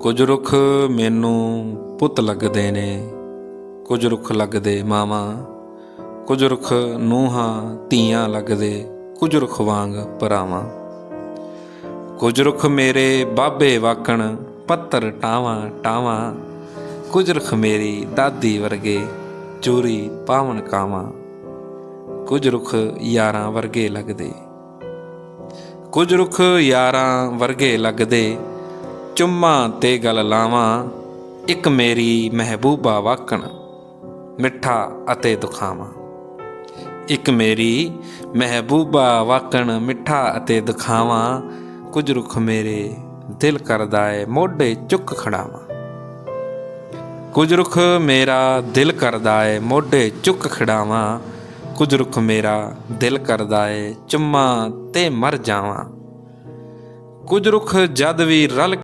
ਕੁਝ ਰੁੱਖ ਮੈਨੂੰ ਪੁੱਤ ਲੱਗਦੇ ਨੇ, ਕੁਝ ਰੁੱਖ ਲੱਗਦੇ ਮਾਵਾਂ, ਕੁਝ ਰੁੱਖ ਨੂੰਹਾਂ, ਧੀਆਂ ਲੱਗਦੇ, ਕੁਝ ਰੁੱਖ ਵਾਂਗ ਭਰਾਵਾਂ। ਕੁਝ ਰੁੱਖ ਮੇਰੇ ਬਾਬੇ ਵਾਕਣ, ਪੱਤਰ ਟਾਵਾਂ ਟਾਵਾਂ, ਕੁਝ ਰੁੱਖ ਮੇਰੀ ਦਾਦੀ ਵਰਗੇ ਚੋਰੀ ਪਾਵਨ ਕਾਵਾਂ। ਕੁਝ ਰੁੱਖ ਯਾਰਾਂ ਵਰਗੇ ਲੱਗਦੇ, ਕੁਝ ਰੁੱਖ ਯਾਰਾਂ ਵਰਗੇ ਲੱਗਦੇ ਚੁੰਮਾ ਤੇ ਗਲ ਲਾਵਾਂ, ਇੱਕ ਮੇਰੀ ਮਹਿਬੂਬਾ ਵਾਕਣ, ਮਿੱਠਾ ਅਤੇ ਦੁਖਾਵਾਂ। ਇੱਕ ਮੇਰੀ ਮਹਿਬੂਬਾ ਵਾਕਣ, ਮਿੱਠਾ ਅਤੇ ਦੁਖਾਵਾਂ, ਕੁਝ ਰੁੱਖ ਮੇਰੇ ਦਿਲ ਕਰਦਾ ਏ, ਮੋਢੇ ਚੁੱਕ ਖੜਾਵਾਂ। ਕੁਝ ਰੁੱਖ ਮੇਰਾ ਦਿਲ ਕਰਦਾ ਏ, ਮੋਢੇ ਚੁੱਕ ਖੜਾਵਾਂ। ਕੁਝ ਰੁੱਖ ਮੇਰਾ ਦਿਲ ਕਰਦਾ ਏ, ਚੁੰਮਾ ਤੇ ਮਰ ਜਾਵਾਂ। ਕੁਝ ਰੁੱਖ ਜਦ ਵੀ ਰਲ